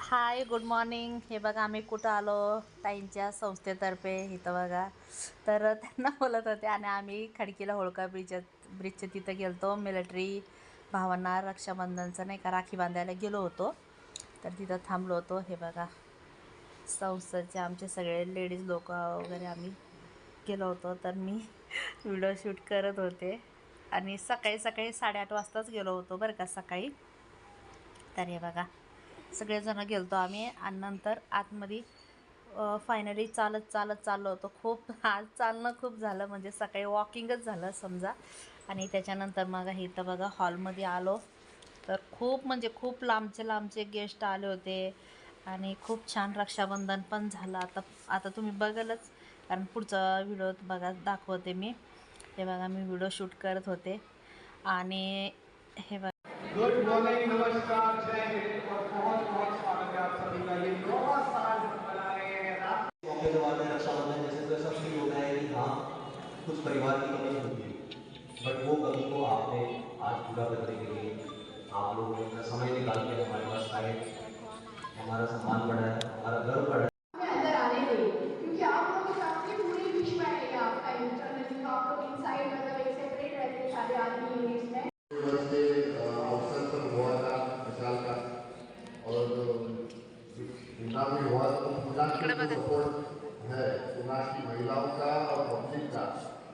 Hi good morning. हे बघा आम्ही कुठं आलो? ताईंच्या संस्थेतर्फे इथं बघा. तर त्यांना बोलत होते आणि आम्ही खडकीला होळका ब्रिजत ब्रिजच्या तिथं गेलतो. मिलिटरी भावांना रक्षाबंधनचं नाही का राखी बांधायला गेलो होतो. तर तिथं थांबलो होतो. हे बघा संस्थेचे आमचे सगळे लेडीज लोक वगैरे आम्ही गेलो होतो. तर मी व्हिडिओ शूट करत होते. आणि सकाळी सकाळी साडेआठ वाजताच गेलो होतो बरं का सकाळी. तर हे बघा सगळेजणं गेलतो आम्ही आणि नंतर आतमध्ये फायनली चालत चालत चाललो होतो. खूप आज चालणं खूप झालं. म्हणजे सकाळी वॉकिंगच झालं समजा. आणि त्याच्यानंतर मग इथं बघा हॉलमध्ये आलो. तर खूप म्हणजे खूप लांबचे लांबचे गेस्ट आले होते. आणि खूप छान रक्षाबंधन पण झालं. आता आता तुम्ही बघालच. कारण पुढचा व्हिडिओ बघा दाखवते मी. हे बघा मी व्हिडिओ शूट करत होते. आणि हे बघा गुड मॉर्निंग, नमस्कार, जय हिंद, और बहुत बहुत स्वागत है आप सभी का। ये नौवा साल मना रहे हैं मौके के बाद में रक्षाबंधन जैसे तो सब फील होता है कि हाँ कुछ परिवार की कमी होती है। बट वो कमी को आपने आज पूरा करने के लिए आप लोगों ने समय निकाल के हमारे पास आए। हमारा सम्मान बढ़ा है, हमारा गर्व बढ़ा है। हुआ था विशाल का और में हुआ तो की सपोर्ट है की महिलाओं का और पब्लिक का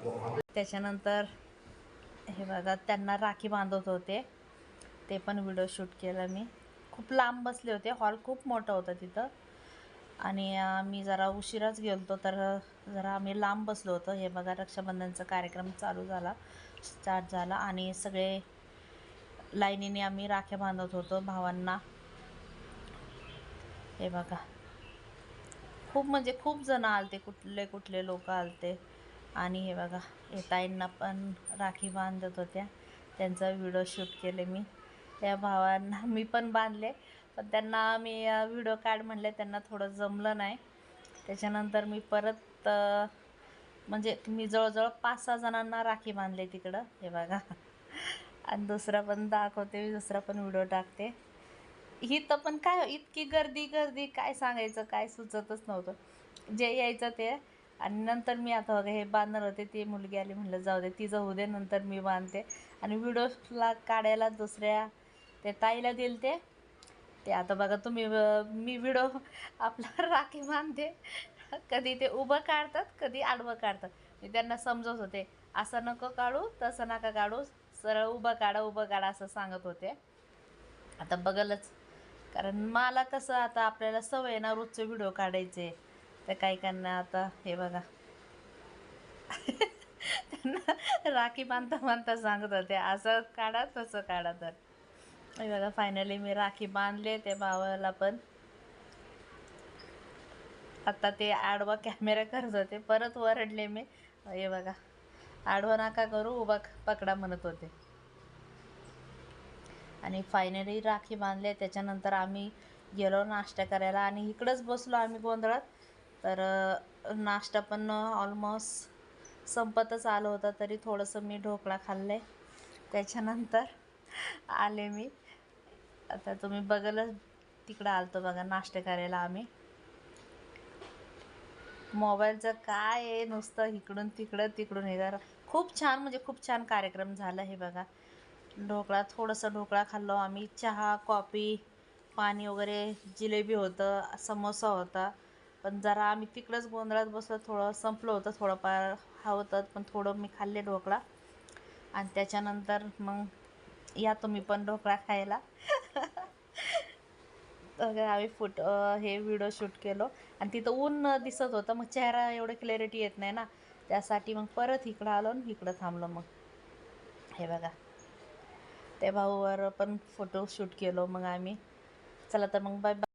वो हमें त्याच्यानंतर हे बघा त्यांना राखी बांधत होते ते पण व्हिडिओ शूट केला मी खूप लांब बसले होते हॉल खूप मोठा होता तिथं आणि मी जरा उशिराच गेलतो तर जरा आम्ही लांब बसलो होतो हे बघा रक्षाबंधनचा कार्यक्रम चालू झाला स्टार्ट झाला आणि सगळे लाईनीने आम्ही राख्या बांधत होतो भावांना. हे बघा. खूप म्हणजे खूप जण आलते कुठले कुठले लोक आलते. आणि हे बघा हे ताईंना पण राखी बांधत होत्या. त्यांचा व्हिडिओ शूट केले मी. त्या भावांना मी पण बांधले. पण त्यांना मी व्हिडिओ काढ म्हणले त्यांना थोडं जमलं नाही. त्याच्यानंतर मी परत म्हणजे मी जवळजवळ पाच सहा जणांना राखी बांधले तिकडं. हे बघा. आणि दुसरा पण दाखवते दुसरा पण व्हिडिओ टाकते. ही तर पण काय इतकी गर्दी गर्दी काय सांगायचं काय सुचतच नव्हतं. जे यायचं ते. आणि नंतर मी आता बघा हे बांधणार होते ती मुलगी आली म्हणलं जाऊ दे तिचं होऊ दे नंतर मी बांधते. आणि व्हिडिओला काढायला दुसऱ्या ते ताईला दिल ते. ते आता बघा तुम्ही मी व्हिडिओ आपला राखी बांधते. कधी ते उभं काढतात कधी आडवं काढतात. मी त्यांना समजवत होते असं नको काढू तसं नका काढू सरळ उभं काढा उभं काढा असं सांगत होते. आता बघलच. कारण मला कसं आता आपल्याला सवय ना रोजचे व्हिडिओ काढायचे. तर काही काहींना आता हे बघा. त्यांना राखी बांधता बांधता सांगत होते असं काढा तसं काढा तर. हे बघा फायनली मी राखी बांधले त्या भावाला पण. आता ते आडवा कॅमेरा करत होते परत वरडले मी. हे बघा. आडवा नाका करू उभा पकडा म्हणत होते. आणि फायनली राखी बांधले. त्याच्यानंतर आम्ही गेलो नाश्ता करायला आणि इकडंच बसलो आम्ही गोंधळात. तर नाश्ता पण ऑलमोस्ट संपतच आलं होतं तरी थोडंसं मी ढोकळा खाल्ले. त्याच्यानंतर आले मी. आता तुम्ही बघलच तिकडं आलतो बघा नाश्ता करायला आम्ही. मोबाईलचं काय आहे नुसतं इकडून तिकडं तिकडून हे जर. खूप छान म्हणजे खूप छान कार्यक्रम झाला हे बघा. ढोकळा थोडंसं ढोकळा खाल्लो आम्ही. चहा कॉफी पाणी वगैरे जिलेबी होतं समोसा होता. पण जरा आम्ही तिकडंच गोंधळात बसलो थोडं संपलं होतं थोडंफार हा होतं पण थोडं मी खाल्ले ढोकळा. आणि त्याच्यानंतर मग या तुम्ही पण ढोकळा खायला. आम्ही फुट हे व्हिडिओ शूट केलो. आणि तिथं ऊन दिसत होतं. मग चेहरा एवढं क्लॅरिटी येत नाही ना. त्यासाठी मग परत इकडं आलो आणि इकडं थांबलो मग. हे बघा. त्या भाऊवर पण फोटो शूट केलो मग आम्ही. चला तर मग बाय बाय